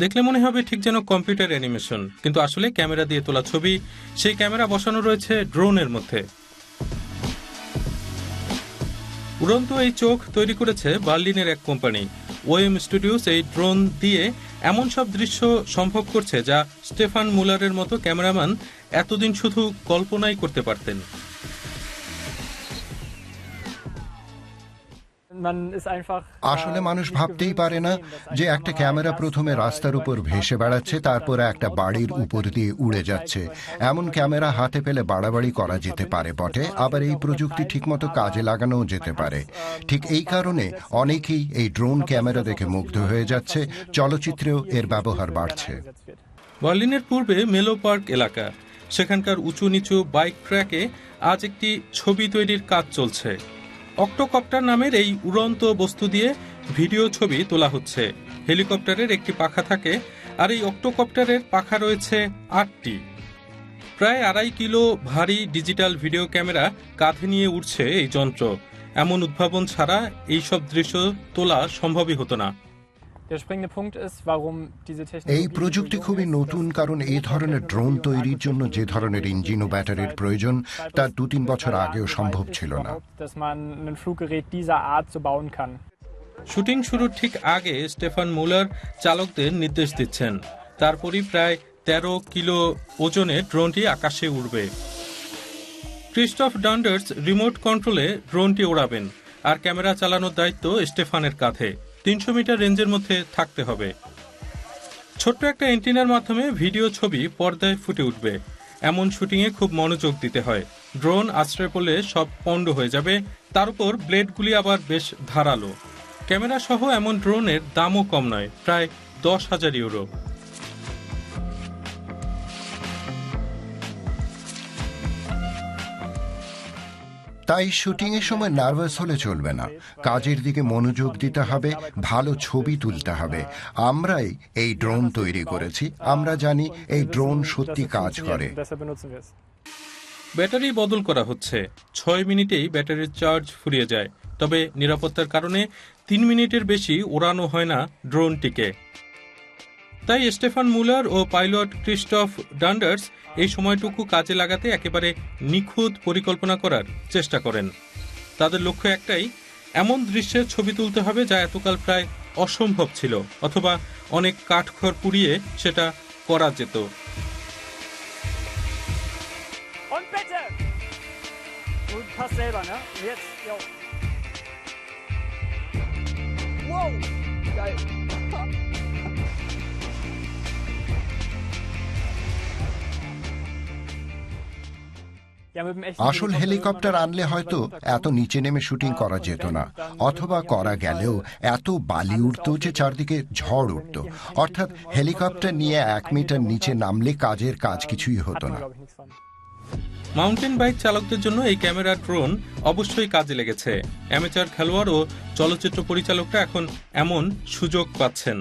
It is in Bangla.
দেখলে মনে হবে ঠিক যেন কম্পিউটার অ্যানিমেশন, কিন্তু আসলে ক্যামেরা দিয়ে তোলা ছবি, সেই ক্যামেরা বসানো রয়েছে ড্রোনের মধ্যে। উড়ন্ত এই চোখ তৈরি করেছে বার্লিনের এক কোম্পানি। ওএম স্টুডিওস এই ড্রোন দিয়ে এমন সব দৃশ্য সম্ভব করছে যা স্টেফান মুলারের মতো ক্যামেরাম্যান এতদিন শুধু কল্পনাই করতে পারতেন। আসলে মানুষ ভাবতেই পারে না যে একটা ক্যামেরা প্রথমে রাস্তার উপর ভেসে বেড়াচ্ছে তারপর একটা বাড়ির উপর দিয়ে উড়ে যাচ্ছে। এমন ক্যামেরা হাতে পেলে বাড়াবাড়ি করা যেতে পারে বটে আবার এই প্রযুক্তি ঠিকমতো কাজে লাগানোও যেতে পারে। ঠিক এই কারণে অনেকেই এই ড্রোন ক্যামেরা দেখে মুগ্ধ হয়ে যাচ্ছে চলচ্চিত্রেও এর ব্যবহার বাড়ছে। বার্লিনের পূর্বে মেলো পার্ক এলাকা সেখানকার উঁচু নিচু বাইক ট্র্যাকে আজ একটি ছবি তৈরির কাজ চলছে। অক্টোকপ্টার নামের এই উড়ন্ত বস্তু দিয়ে ভিডিও ছবি তোলা হচ্ছে। হেলিকপ্টারের একটি পাখা থাকে, আর এই অক্টোকপ্টারের পাখা রয়েছে আটটি। প্রায় আড়াই কিলো ভারী ডিজিটাল ভিডিও ক্যামেরা কাঁধে নিয়ে উঠছে এই যন্ত্র। এমন উদ্ভাবন ছাড়া এইসব দৃশ্য তোলা সম্ভবই হতো না। এই প্রযুক্তি খুবই নতুন কারণ এই ধরনের ড্রোন তৈরির জন্য যে ধরনের ইঞ্জিন ও ব্যাটারির প্রয়োজন তা দু তিন বছর আগেও সম্ভব ছিল না। শুটিং শুরুর ঠিক আগে স্টেফান মুলার চালকদের নির্দেশ দিচ্ছেন। তারপরই প্রায় তেরো কিলো ওজনে ড্রোনটি আকাশে উড়বে। ক্রিস্টফ ডান্ডার্স রিমোট কন্ট্রোলে ড্রোনটি ওড়াবেন আর ক্যামেরা চালানোর দায়িত্ব স্টেফানের কাঁধে। তিনশো মিটার রেঞ্জের মধ্যে থাকতে হবে। ছোট্ট একটা এন্টিনার মাধ্যমে ভিডিও ছবি পর্দায় ফুটে উঠবে। এমন শুটিংয়ে খুব মনোযোগ দিতে হয়। ড্রোন আশ্রয় পড়লে সব পণ্ড হয়ে যাবে। তার উপর ব্লেডগুলি আবার বেশ ধারালো। ক্যামেরা সহ এমন ড্রোনের দামও কম নয়, প্রায় দশ হাজার ইউরো। তাই শুটিং এর সময় নার্ভাস হলে চলবে না। কাজের দিকে মনোযোগ দিতে হবে, ভালো ছবি তুলতে হবে। আমরাই এই ড্রোন তৈরি করেছি। আমরা জানি এই ড্রোন সত্যি কাজ করে। ব্যাটারি বদল করা হচ্ছে। ছয় মিনিটেই ব্যাটারির চার্জ ফুরিয়ে যায়। তবে নিরাপত্তার কারণে তিন মিনিটের বেশি ওড়ানো হয় না ড্রোনটিকে। তাই স্টেফান মুলার ও পাইলট ক্রিস্টফ ডান্ডার্স এই সময়টুকু কাজে লাগাতে একেবারে নিখুঁত পরিকল্পনা করার চেষ্টা করেন। তাদের লক্ষ্য একটাই এমন দৃশ্যের ছবি তুলতে হবে যা এতকাল প্রায় অসম্ভব ছিল অথবা অনেক কাঠখড় পুড়িয়ে সেটা করা যেত। Und bitte! আসল হেলিকপ্টার আনলে হয়তো এত নিচে নেমে শুটিং করা যেত না অথবা করা গেলেও এত বালি উঠত যে চারদিকে ঝড় উঠত। অর্থাৎ হেলিকপ্টার নিয়ে এক মিটার নিচে নামলে কাজের কাজ কিছুই হতো না। মাউন্টেন বাইক চালকদের জন্য এই ক্যামেরা ড্রোন অবশ্যই কাজে লেগেছে। অ্যামেচার খেলোয়াড় ও চলচ্চিত্র পরিচালকরা এখন এমন সুযোগ পাচ্ছেন।